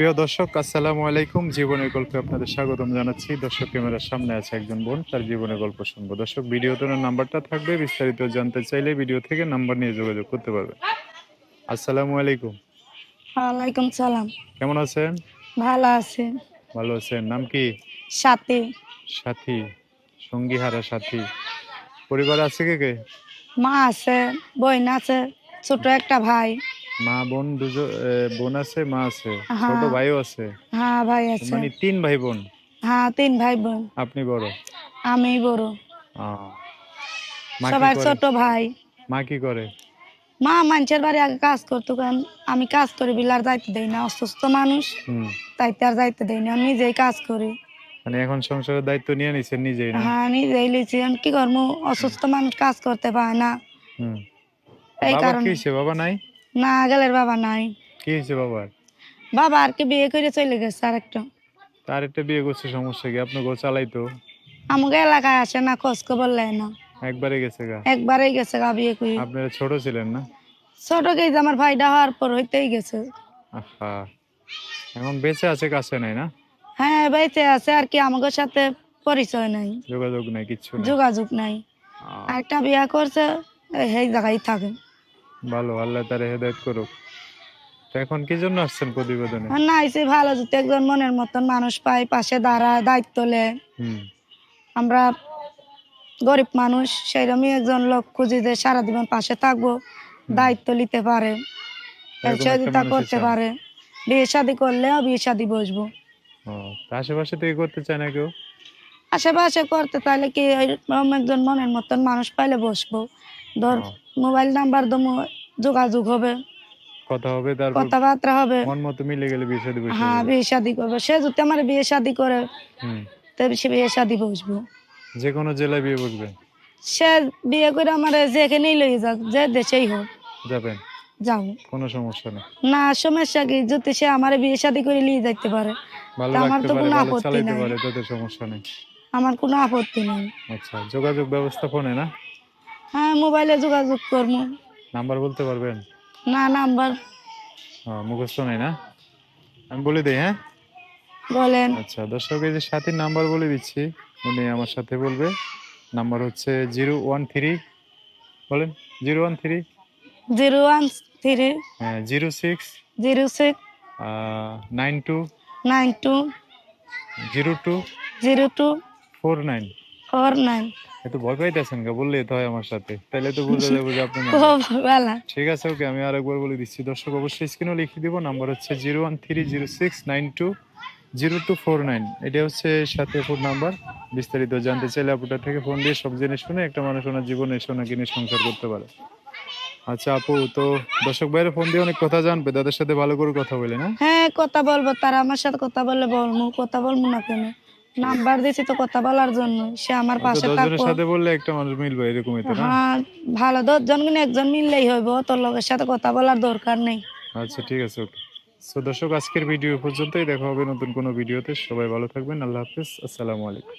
প্রিয় দর্শক আসসালামু আলাইকুম। জীবনের গল্পে আপনাদের স্বাগতম জানাচ্ছি। দর্শক ক্যামেরার সামনে আছে একজন বোন তার জীবনের গল্প শুনব। দর্শক ভিডিওতে নাম্বারটা থাকবে বিস্তারিত জানতে চাইলে ভিডিও থেকে নাম্বার নিয়ে যোগাযোগ করতে পারবে আসসালামু আলাইকুম। ওয়ালাইকুম সালাম। কেমন আছেন? ভালো আছে। ভালো আছেন। নাম কি? সাথে। সাথী। সঙ্গী হারা সাথী। পরিবার আছে কে কে? মা আছে বোন আছে ছোট একটা ভাই। মা বোন দুজন বোন আছে মা আছে হ্যাঁ। ছোট ভাইও আছে। হ্যাঁ ভাই আছে। মানে তিন ভাই বোন হ্যাঁ তিন ভাই বোন আপনি বড়? আমি বড়। সবার ছোট ভাই। মা কি করে? মা মানুষের বাড়ি আগে কাজ করতো কারণ আমি কাজ করি বিলার যাইতে দেই না অসুস্থ মানুষ। হুম। তাইতে আর যাইতে দেই না আমি নিজেই কাজ করি। মানে এখন সংসারের দায়িত্ব নিয়ে নিছেন নিজেই না? হ্যাঁ নিজেই লিছি আমি কি করব? অসুস্থ মানুষ কাজ করতে পারে না। হুম। এই কারণে। বাবা নাই? না গেলের বাবা নাই। কি হয়েছে বাবার? বাবা আর কি বিয়ে করে চলে গেছে আর একটা তার একটা বিয়ে করছে সমস্যা কি? আপনার ঘর চালাইতো? আমাকে এলাকায় আসে না খোঁজ খবর লেয় না। একবারে গেছে গা? একবারেই গেছে গা বিয়ে করে। আপনারা ছোট ছিলেন না? ছোট গেছে আমার ভাইটা হওয়ার পর হইতেই গেছে। আহা এখন বেঁচে আছে কাছে নাই না? হ্যাঁ বেঁচে আছে আর কি আমাদের সাথে পরিচয় নাই। যোগাযোগ নাই কিচ্ছু নাই? যোগাযোগ নাই। আহ, একটা বিয়া করছে এই জায়গায় থাকে। ভালো আল্লাহ তারে হেদায়ত করুক। এখন কি জন্য আসছেন প্রতিবেদনে? না এসে ভালো যদি একজন মনের মতন মানুষ পাই পাশে দাঁড়ায় দায়িত্ব লে। আমরা গরিব মানুষ সেইরকমই একজন লোক খুঁজি যে সারা জীবন পাশে থাকব দায়িত্ব নিতে পারে। সহযোগিতা করতে পারে বিয়ে শাদি করলেও বিয়ে শাদি বসবো। আশেপাশে থেকে করতে চায় না কেউ? আশেপাশে করতে তাহলে কি একজন মনের মতন মানুষ পাইলে বসবো। ধর মোবাইল নাম্বার দমু যোগাযোগ হবে। কথা হবে তারপর কথাবার্তা হবে। মন মতো মিলে গেলে বিয়ে শাদী বসে হ্যাঁ বিয়ে শাদি করবে। সে যদি আমার বিয়ে শাদি করে হুম। তবে সে বিয়ে শাদি বসবো। যে কোনো জেলায় বিয়ে বসবে। সে বিয়ে করে আমার যেখানেই লই যাক যে দেশেই হোক। যাবেন? যাও। কোনো সমস্যা নেই। না সমস্যা কি? যদি সে আমার বিয়ে শাদি করে নিয়ে যাইতে পারে আমার তো কোনো আপত্তি নাই। সমস্যা নেই। আমার কোনো আপত্তি নেই। আচ্ছা যোগাযোগ ব্যবস্থা ফোনে না? হ্যাঁ মোবাইলে যোগাযোগ করব। নাম্বার বলতে পারবেন? না নাম্বার। হ্যাঁ মুখস্থ নাই না? আমি বলে দিই হ্যাঁ? বলেন। আচ্ছা দর্শক এই যে সাথীর নাম্বার বলে দিচ্ছি উনি আমার সাথে বলবে। নাম্বার হচ্ছে জিরো ওয়ান থ্রি বলেন zero one three? Zero one three. হ্যাঁ zero six zero six. Nine two? Nine two. Zero two? Zero two. Four nine. ভয় পাইতেছেন গা বললে তো হয় আমার সাথে। তাহলে তো বোঝা যাবে যে আপনি ঠিক আছে ওকে আমি আরেকবার বলে দিচ্ছি। দর্শক অবশ্যই স্ক্রিনও লিখে দিব। নাম্বার হচ্ছে zero one three zero six nine two zero two four nine এটা হচ্ছে সাথে ফোন নাম্বার বিস্তারিত জানতে চাইলে থেকে ফোন দিয়ে সব জেনে শুনে একটা মানুষ ওনার জীবনে সোনা কিনে সংসার করতে পারে। আচ্ছা আপু তো দর্শক বাইরে ফোন দিয়ে অনেক কথা জানবে। তাদের সাথে ভালো করে কথা বলে না? হ্যাঁ কথা বলব। তারা আমার সাথে কথা বললে বলব কথা বলব না কেন? নাম্বার দিয়েছি তো কথা বলার জন্য। সে আমার পাশে দশজনের সাথে বললে একটা মানুষ মিলবে এরকমই তো না? হ্যাঁ ভালো দশজন কিনে একজন মিললেই হইব তোর লোকের সাথে কথা বলার দরকার নেই। আচ্ছা ঠিক আছে ওকে। সো দর্শক আজকের ভিডিও পর্যন্তই। দেখা হবে নতুন কোনো ভিডিওতে সবাই ভালো থাকবেন। আল্লাহ হাফিজ। আসসালামু আলাইকুম।